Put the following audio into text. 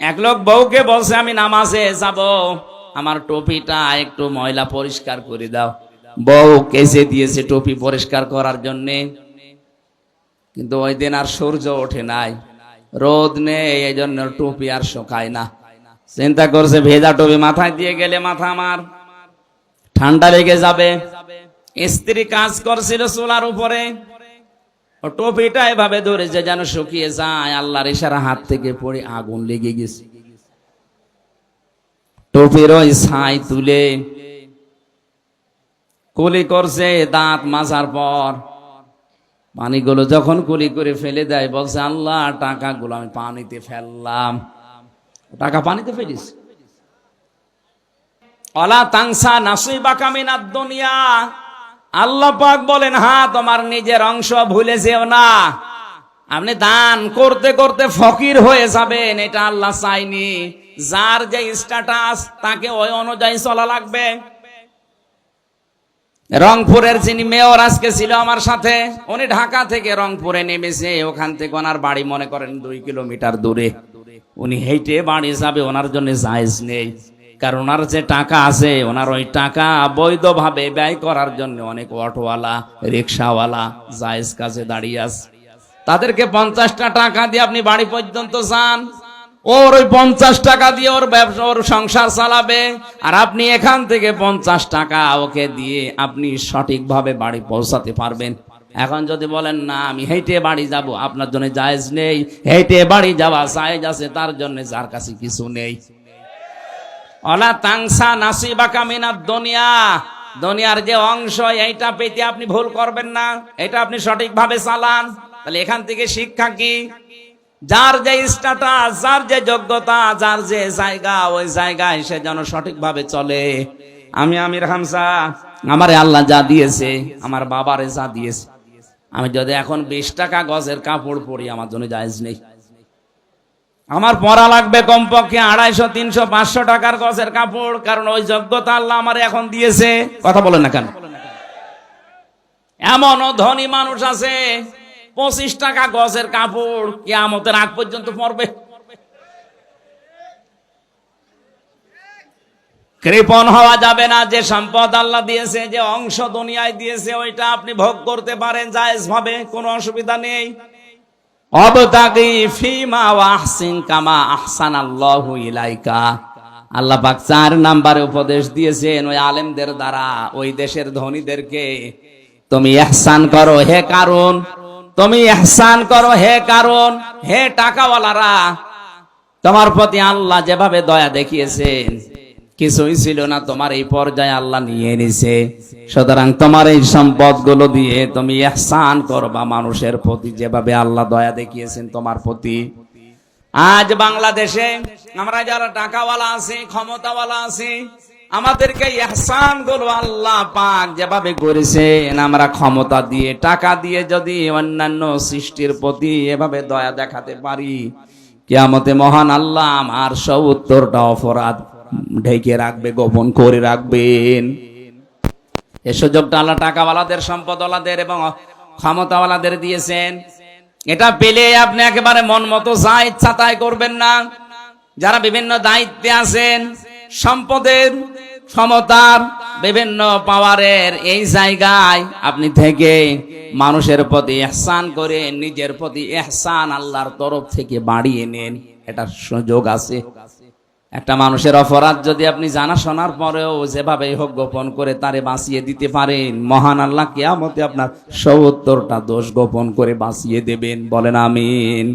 এক লোক বউকে বলছে, আমি নামাজে যাব। আমার টুপিটা একটু ময়লা পরিষ্কার করে দাও। বউ কেসে দিয়েছে টুপি পরিষ্কার করার জন্যে। কিন্তু ওই দিন আর সূর্য ওঠে নাই। রোদ নেই এই জন্য টুপি আর শুকায় না। চিন্তা করছে, ভেজা টুপি মাথায় দিয়ে গেলে মাথা আমার। ঠান্ডা লেগে যাবে। স্ত্রী কাজ করছিল চুলার উপরে। টুপিটা এভাবে ধরেছে যেন শুকিয়ে যায়, আল্লাহর ইশারা হাত থেকে পড়ে আগুন লেগে গেছে। টুপির ওই ছাই তুলে কুলি করছে, দাঁত মাজার পর। পানিগুলো যখন কুলি করে ফেলে দেয়, বলছে, আল্লাহ, টাকাগুলো আমি পানিতে ফেললাম। টাকা পানিতে ফেলিস অলা তাংসা নাসুই বাকামিনার দুনিয়া। আল্লাহ পাক বলেন হ্যাঁ তোমার নিজের অংশ ভুলে যেও না। আপনি দান করতে করতে ফকির হয়ে যাবেন, এটা আল্লাহ চাইনি যার যে স্ট্যাটাস তাকে ওই অনুযায়ী চলা লাগবে। রংপুরের যিনি মেয়র আজকে ছিল আমার সাথে, উনি ঢাকা থেকে রংপুরে নেমেছে। ওখান থেকে ওনার বাড়ি মনে করেন দুই কিলোমিটার দূরে। উনি হেঁটে বাড়ি যাবে, ওনার জন্য জায়েজ নেই। কারণ ওনার যে টাকা আছে, ওনার ওই টাকা বৈধভাবে ব্যয় করার জন্য অনেক অটোওয়ালা রিক্সাওয়ালা জায়েজ কাজে দাঁড়িয়ে আছে। তাদেরকে পঞ্চাশটা টাকা দিয়ে আপনি বাড়ি পর্যন্ত যান। ওর ওই পঞ্চাশ টাকা দিয়ে ওর ব্যবসা, ওর সংসার চালাবে। আর আপনি এখান থেকে পঞ্চাশ টাকা ওকে দিয়ে আপনি সঠিকভাবে বাড়ি পৌঁছাতে পারবেন। এখন যদি বলেন, না, আমি হেঁটে বাড়ি যাব, আপনার জন্য জায়েজ নেই, হেঁটে বাড়ি যাওয়া জায়েজ আছে, তার জন্য যার কাছে কিছু নেই। অলা তাংসা নাসিবা কামিনা দুনিয়া। দুনিয়ার যে অংশ, এইটা পেতে আপনি ভুল করবেন না। এটা আপনি সঠিকভাবে চালান। তাহলে এখান থেকে শিক্ষা কি? যার যে স্ট্যাটাস যার যে যোগ্যতা, যার যে জায়গা, ওই জায়গায় সে যেন সঠিকভাবে চলে। আমি আমির হামসা, আমারে আল্লাহ যা দিয়েছে, আমার বাবারে যা দিয়েছে। আমি যদি এখন বিশ টাকা গজের কাপড় পরি, আমার জন্য জায়েজ নেই। আমার পরা লাগবে কমপক্ষে আড়াইশো, তিনশো, পাঁচশো টাকার গজের কাপড়, কারণ ওই যোগ্যতা আল্লাহ আমার এখন দিয়েছে। কথা বলেন না কেন? এমনও ধনী মানুষ আছে, পঁচিশ টাকা গজের কাপড়, কেয়ামতের আগ পর্যন্ত পরবে কৃপণ হওয়া যাবে না যে সম্পদ আল্লাহ দিয়েছে, যে অংশ দুনিয়ায় দিয়েছে, ওইটা আপনি ভোগ করতে পারেন জায়েজ ভাবে, কোনো অসুবিধা নেই। আল্লাহু চার নাম্বারে উপদেশ দিয়েছেন, ওই আলেমদের দ্বারা, ওই দেশের ধনীদেরকে। তুমি ইহসান করো, হে কারণ তুমি ইহসান করো, হে কারণ হে টাকাওয়ালারা। তোমার প্রতি আল্লাহ যেভাবে দয়া দেখিয়েছেন কিছুই ছিল না, তোমার এই পর্যায়ে আল্লাহ নিয়ে নিছে। সুতরাং তোমার এই সম্পদগুলো দিয়ে তুমি ইহসান করবা মানুষের প্রতি, যেভাবে আল্লাহ দয়া দেখিয়েছেন তোমার প্রতি। আজ বাংলাদেশে আমরা যারা টাকাওয়ালা আছি, ক্ষমতাওয়ালা আছি, আমাদেরকে ইহসানগুলো আল্লাহ পাক যেভাবে করেছেন, আমরা ক্ষমতা দিয়ে, টাকা দিয়ে যদি অন্যান্য সৃষ্টির প্রতি এভাবে দয়া দেখাতে পারি, কিয়ামতে মহান আল্লাহ আমার সব উত্তরটা অপরাধ ঢেকে রাখবে, গোপন করে রাখবেন। এ সুযোগটা আল্লাহ টাকাওয়ালাদের, সম্পদওয়ালাদের এবং ক্ষমতাওয়ালাদের দিয়েছেন। এটা পেলে আপনি একেবারে মন মতো যা ইচ্ছা তাই করবেন না। যারা বিভিন্ন দায়িত্বে আছেন, সম্পদের ক্ষমতার বিভিন্ন পাওয়ারের এই জায়গায় আপনি থেকে মানুষের প্রতি এহসান করে, নিজের প্রতি এহসান আল্লাহর তরফ থেকে বাড়িয়ে নেন। এটা সুযোগ আছে। একটা মানুষের অপরাধ যদি আপনি জানা শোনার পরেও যেভাবে হোক গোপন করে তারে বাঁচিয়ে দিতে পারেন, মহান আল্লাহ কেয়ামতে আপনার সত্তরটা দোষ গোপন করে বাঁচিয়ে দেবেন, বলেন আমিন।